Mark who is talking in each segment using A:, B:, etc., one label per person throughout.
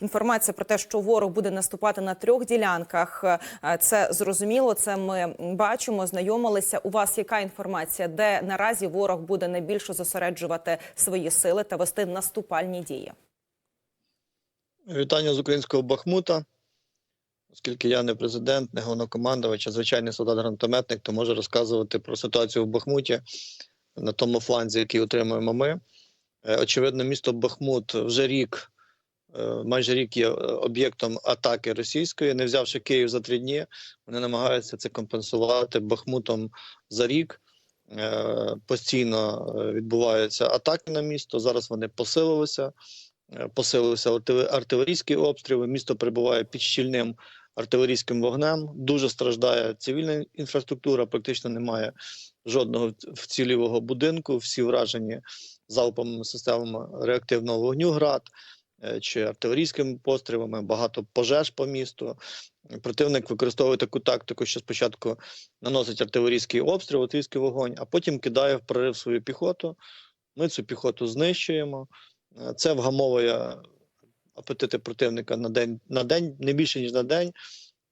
A: інформація про те, що ворог буде наступати на трьох ділянках. е, Це зрозуміло. Це ми бачимо, знайомилися. У вас яка інформація, де наразі ворог буде найбільше зосереджувати свої сили та вести наступальні дії?
B: Вітання з українського Бахмута. Оскільки я не президент, не головнокомандувач, а звичайний солдат-гранатометник, то можу розказувати про ситуацію в Бахмуті на тому фланзі, який отримуємо ми. Е, Очевидно, місто Бахмут вже рік, майже рік є е, об'єктом атаки російської. Не взявши Київ за три дні, вони намагаються це компенсувати Бахмутом за рік. Е, Постійно е, відбуваються атаки на місто. Зараз вони посилилися. Е, посилився арти- артилерійський обстріл. Місто перебуває під щільним артилерійським вогнем. Дуже страждає цивільна інфраструктура. Практично немає жодного вцілілого будинку. Всі вражені залповими системами реактивного вогню град е, чи артилерійськими пострілами. Багато пожеж по місту. Противник використовує таку тактику, що спочатку наносить артилерійський обстріл, артилерійський вогонь, а потім кидає в прорив свою піхоту. Ми цю піхоту знищуємо. Е, Це вгамовує апетити противника на день на день, не більше ніж на день.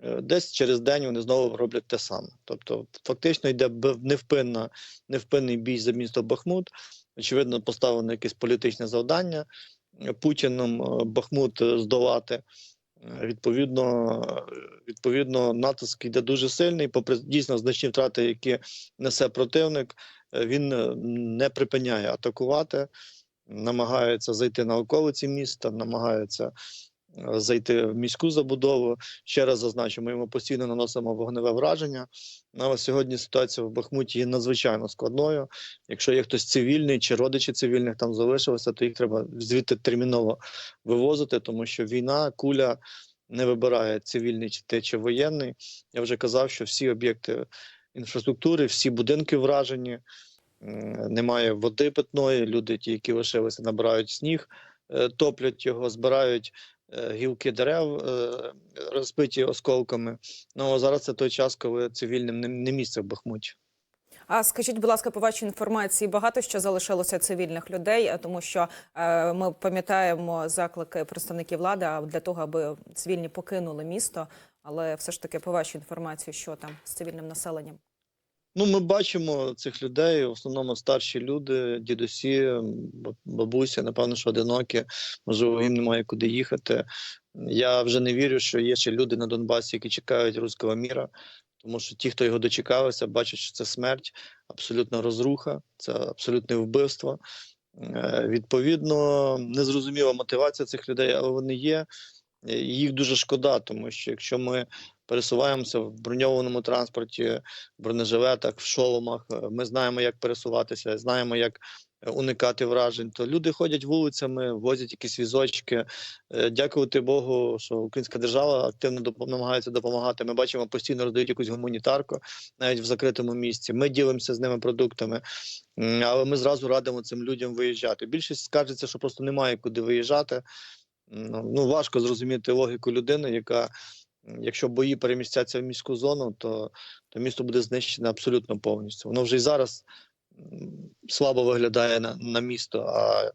B: Е, Десь через день вони знову роблять те саме. Тобто, фактично йде невпинна, невпинний бій за місто Бахмут. Очевидно, поставлено якесь політичне завдання е, Путіном е, Бахмут е, здолати. Е, Відповідно, відповідно, натиск йде дуже сильний, попри дійсно значні втрати, які несе противник, він не припиняє атакувати намагається зайти на околиці міста, намагаються е, зайти в міську забудову. Ще раз зазначу, ми йому постійно наносимо вогневе враження. Ну, Але сьогодні ситуація в Бахмуті є надзвичайно складною. Якщо є хтось цивільний чи родичі цивільних там залишилися, то їх треба звідти терміново вивозити, тому що війна, куля не вибирає цивільний чи ти, чи воєнний. Я вже казав, що всі об'єкти інфраструктури, всі будинки вражені. Немає води питної. Люди, ті, які лишилися, набирають сніг, е, топлять його, збирають гілки дерев, е, розбиті осколками. Ну зараз це той час, коли цивільним не, не місце в Бахмуті.
A: А скажіть, будь ласка, по вашій інформації, багато що залишилося цивільних людей, е, тому що е, ми пам'ятаємо заклики представників влади для того, аби цивільні покинули місто. Але все ж таки, по вашій інформації, що там з цивільним населенням?
B: Ну, ми бачимо цих людей, в основному старші люди, дідусі, баб- бабусі, напевно, що одинокі, можливо, їм немає куди їхати. Я вже не вірю, що є ще люди на Донбасі, які чекають руського міра, тому що ті, хто його дочекалися, бачать, що це смерть, абсолютна розруха, це абсолютне вбивство. Е, Відповідно, незрозуміла мотивація цих людей, але вони є. Е, Їх дуже шкода, тому що якщо ми пересуваємося в броньованому транспорті, в бронежилетах, в шоломах, е, ми знаємо, як пересуватися, знаємо, як е, уникати вражень. То люди ходять вулицями, возять якісь візочки. Е, Дякувати Богу, що українська держава активно доп- намагається допомагати. Ми бачимо, постійно роздають якусь гуманітарку навіть в закритому місці. Ми ділимося з ними продуктами, але ми зразу радимо цим людям виїжджати. Більшість скаржиться, що просто немає куди виїжджати. Ну, ну важко зрозуміти логіку людини, яка, якщо бої перемістяться в міську зону, то, то місто буде знищене абсолютно повністю. Воно вже і зараз слабо виглядає на, на місто, а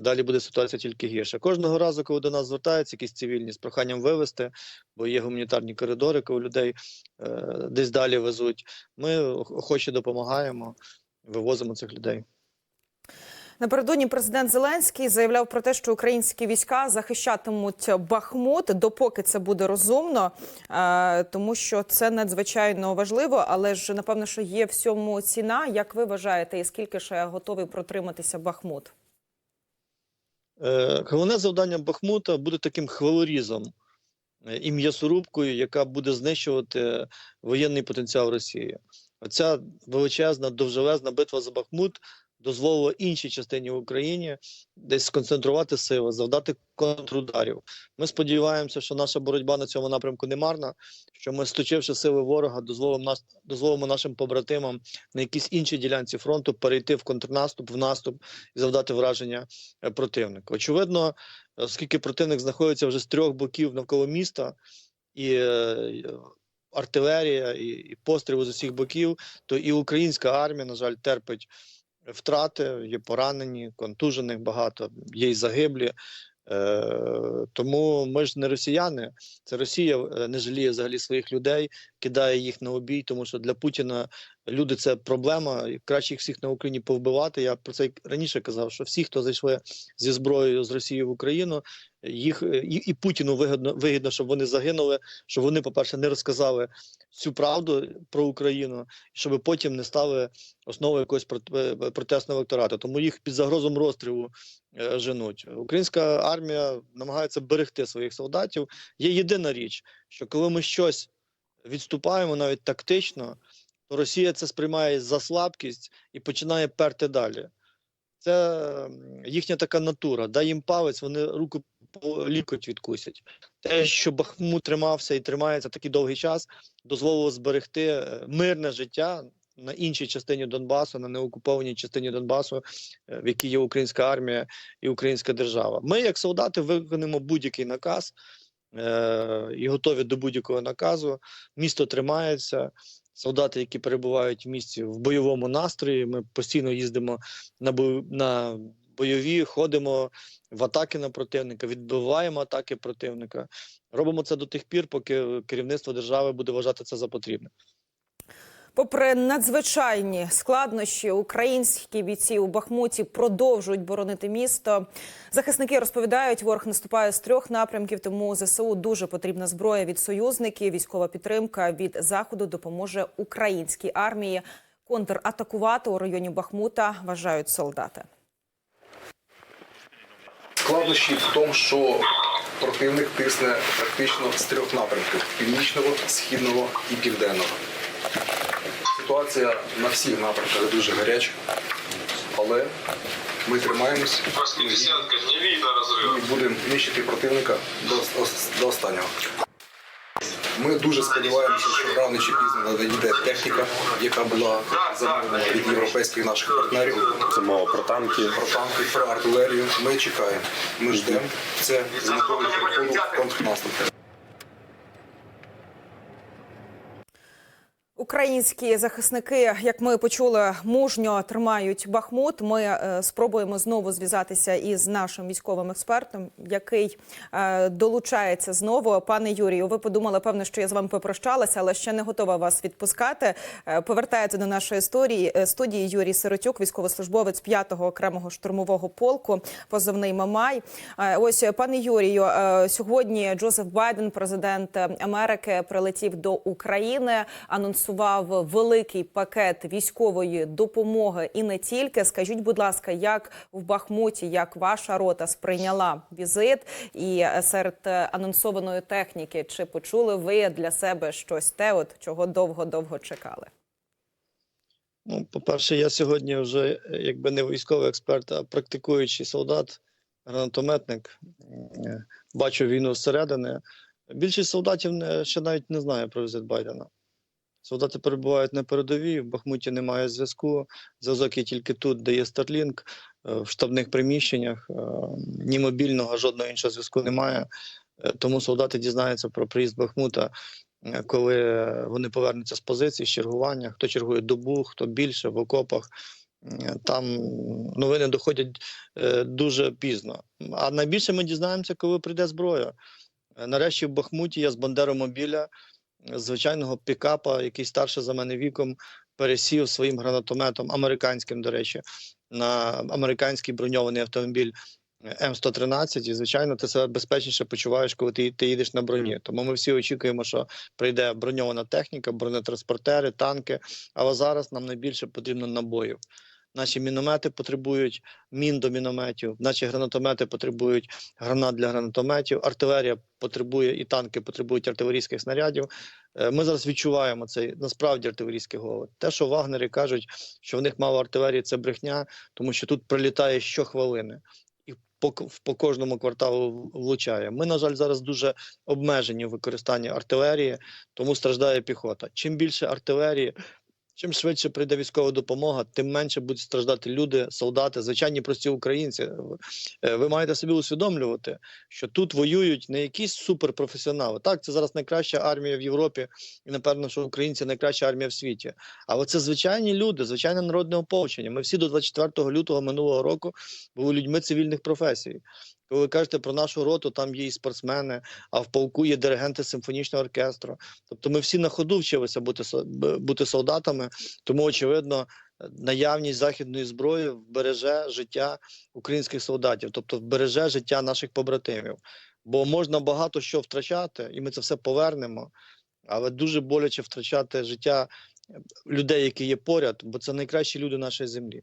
B: далі буде ситуація тільки гірша. Кожного разу, коли до нас звертаються якісь цивільні з проханням вивезти, бо є гуманітарні коридори, коли людей е, десь далі везуть, ми охоче допомагаємо, вивозимо цих людей.
A: Напередодні президент Зеленський заявляв про те, що українські війська захищатимуть Бахмут, допоки це буде розумно, е, тому що це надзвичайно важливо. Але ж напевно, що є всьому ціна. Як ви вважаєте, і скільки ще готовий протриматися Бахмут?
B: Е, Головне завдання Бахмута буде таким хвилорізом е, і м'ясорубкою, яка буде знищувати воєнний потенціал Росії. Оця величезна, довжелезна битва за Бахмут дозволила іншій частині України десь сконцентрувати сили, завдати контрударів. Ми сподіваємося, що наша боротьба на цьому напрямку не марна, що ми, сточивши сили ворога, дозволимо нас дозволимо нашим побратимам на якійсь іншій ділянці фронту перейти в контрнаступ, в наступ і завдати враження е, противнику. Очевидно, оскільки противник знаходиться вже з трьох боків навколо міста, і е, артилерія, і постріли з усіх боків, то і українська армія, на жаль, терпить втрати, є поранені, контужених багато, є й загиблі. Е, тому ми ж не росіяни. Це Росія е, не жаліє взагалі своїх людей, кидає їх на обій, тому що для Путіна люди це проблема. і Краще їх всіх на Україні повбивати. Я про це раніше казав, що всі, хто зайшли зі зброєю з Росії в Україну, їх е, і, і Путіну вигідно, вигідно, щоб вони загинули, щоб вони, по-перше, не розказали всю правду про Україну, щоб потім не стали основою якогось е, протестного електорату. Тому їх під загрозом розстрілу е, женуть. Українська армія намагається берегти своїх солдатів. Є єдина річ, що коли ми щось відступаємо, навіть тактично, то Росія це сприймає за слабкість і починає перти далі. Це їхня така натура. Дай їм палець, вони руку по лікоть відкусять. Те, що Бахмут тримався і тримається такий довгий час, дозволило зберегти е, мирне життя на іншій частині Донбасу, на неокупованій частині Донбасу, е, в якій є українська армія і українська держава. Ми, як солдати, виконуємо будь-який наказ е- і готові до будь-якого наказу. Місто тримається. Солдати, які перебувають в місті в бойовому настрої, ми постійно їздимо на бо на бойові, ходимо в атаки на противника, відбиваємо атаки противника. Робимо це до тих пір, поки керівництво держави буде вважати це за потрібне.
A: Попри надзвичайні складнощі, українські бійці у Бахмуті продовжують боронити місто. Захисники розповідають, ворог наступає з трьох напрямків, тому ЗСУ дуже потрібна зброя від союзників. Військова підтримка від заходу допоможе українській армії контратакувати у районі Бахмута. Вважають солдати.
C: Складнощі в тому, що противник тисне практично з трьох напрямків: північного, східного і південного. Ситуація на всіх напрямках дуже гаряча, але ми тримаємось
D: десятка
C: і будемо нищити противника до, ос- до останнього. Ми дуже сподіваємося, що рано чи пізно надійде техніка, яка була замовлена від європейських наших партнерів.
E: Це мова про танки.
C: Про танки, про артилерію. Ми чекаємо. Ми ждемо. Це з метою переходу в контрнаступ.
A: Українські захисники, як ми почули, мужньо тримають Бахмут. Ми е, спробуємо знову зв'язатися із нашим військовим експертом, який е, долучається знову. Пане Юрію, ви подумали, певно, що я з вами попрощалася, але ще не готова вас відпускати. Е, повертається до нашої історії студії Юрій Сиротюк, військовослужбовець 5-го окремого штурмового полку, позивний Мамай. Ось пане Юрію, сьогодні Джозеф Байден, президент Америки, прилетів до України. Анонсував великий пакет військової допомоги і не тільки. Скажіть, будь ласка, як в Бахмуті, як ваша рота сприйняла візит і серед анонсованої техніки, чи почули ви для себе щось те, от чого довго-довго чекали?
B: Ну, по-перше, я сьогодні вже е, якби не військовий експерт, а практикуючий солдат, гранатометник. Е, Бачу війну зсередини. Більшість солдатів не, ще навіть не знає про візит Байдена. Солдати перебувають на передовій, в Бахмуті немає зв'язку. Зв'язок є тільки тут, де є Starlink, е, в штабних приміщеннях. е, Ні мобільного, жодного іншого зв'язку немає. Е, Тому солдати дізнаються про приїзд Бахмута коли вони повернуться з позицій, з чергування, хто чергує добу, хто більше в окопах. Там новини доходять дуже пізно. А найбільше ми дізнаємося, коли прийде зброя. Нарешті в Бахмуті я з Бандеромобіля, звичайного пікапа, який старше за мене віком, пересів своїм гранатометом, американським, до речі, на американський броньований автомобіль М113, і звичайно, ти себе безпечніше почуваєш, коли ти, ти їдеш на броні. Тому ми всі очікуємо, що прийде броньована техніка, бронетранспортери, танки. Але зараз нам найбільше потрібно набоїв. Наші міномети потребують мін до мінометів, наші гранатомети потребують гранат для гранатометів, артилерія потребує і танки потребують артилерійських снарядів. Е, Ми зараз відчуваємо цей насправді артилерійський голод. Те, що вагнери кажуть, що в них мало артилерії, це брехня, тому що тут прилітає щохвилини. І по, по кожному кварталу влучає. Ми, на жаль, зараз дуже обмежені в використанні артилерії, тому страждає піхота. Чим більше артилерії, чим швидше прийде військова допомога, тим менше будуть страждати люди, солдати, звичайні прості українці. Е, Ви маєте собі усвідомлювати, що тут воюють не якісь суперпрофесіонали. Так, це зараз найкраща армія в Європі, і напевно, що українці найкраща армія в світі. Але це звичайні люди, звичайне народне ополчення. Ми всі до 24 лютого минулого року були людьми цивільних професій. Коли кажете про нашу роту, там є і спортсмени, а в полку є диригенти симфонічного оркестру. Тобто ми всі на ходу вчилися бути бути солдатами, тому очевидно. Наявність західної зброї вбереже життя українських солдатів, тобто вбереже життя наших побратимів. Бо можна багато що втрачати, і ми це все повернемо, але дуже боляче втрачати життя людей, які є поряд, бо це найкращі люди нашої землі.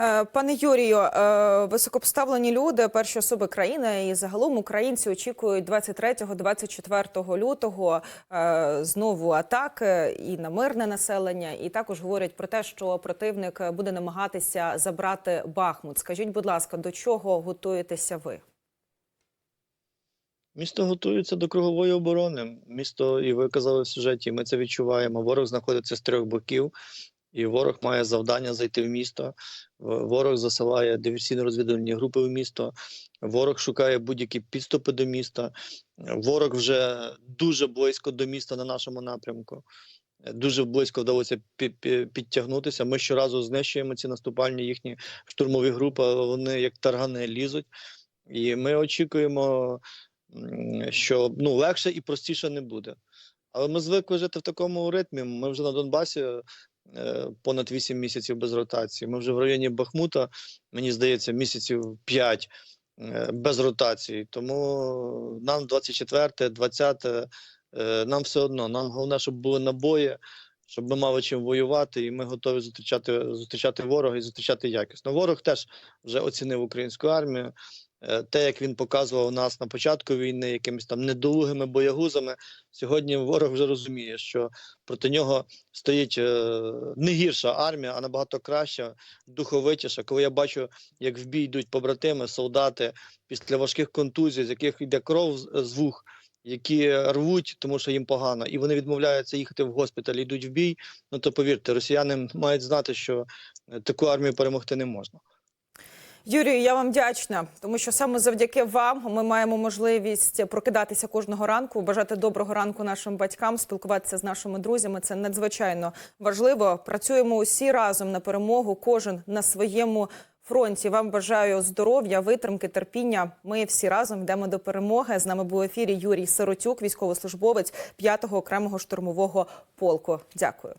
A: Е, Пане Юрію, е, високопоставлені люди, перші особи країни і загалом українці очікують 23-24 лютого е, знову атаки і на мирне населення, і також говорять про те, що противник буде намагатися забрати Бахмут. Скажіть, будь ласка, до чого готуєтеся ви?
B: Місто готується до кругової оборони. Місто, і ви казали в сюжеті, ми це відчуваємо. Ворог знаходиться з трьох боків, і ворог має завдання зайти в місто. Ворог засилає диверсійно-розвідувальні групи в місто. Ворог шукає будь-які підступи до міста. Ворог вже дуже близько до міста на нашому напрямку. Дуже близько вдалося пі- пі- підтягнутися. Ми щоразу знищуємо ці наступальні їхні штурмові групи, але вони як таргани лізуть. І ми очікуємо що ну легше і простіше не буде. Але ми звикли жити в такому ритмі. Ми вже на Донбасі понад 8 місяців без ротації. Ми вже в районі Бахмута, мені здається, місяців 5 е, без ротації. Тому нам 24, 20, е, нам все одно. Нам головне, щоб були набої, щоб ми мали чим воювати, і ми готові зустрічати, зустрічати ворога і зустрічати якісно. Ворог теж вже оцінив українську армію. Е, те, як він показував нас на початку війни, якимись там недолугими боягузами, сьогодні ворог вже розуміє, що проти нього стоїть е, не гірша армія, а набагато краща, духовитіша. Коли я бачу, як в бій йдуть побратими, солдати після важких контузій, з яких йде кров з вух, які рвуть, тому що їм погано, і вони відмовляються їхати в госпіталь, йдуть в бій. Ну то повірте, росіяни мають знати, що е, таку армію перемогти не можна.
A: Юрію, я вам вдячна, тому що саме завдяки вам ми маємо можливість прокидатися кожного ранку, бажати доброго ранку нашим батькам, спілкуватися з нашими друзями. Це надзвичайно важливо. Працюємо усі разом на перемогу, кожен на своєму фронті. Вам бажаю здоров'я, витримки, терпіння. Ми всі разом йдемо до перемоги. З нами був ефірі Юрій Сиротюк, військовослужбовець 5-го окремого штурмового полку. Дякую.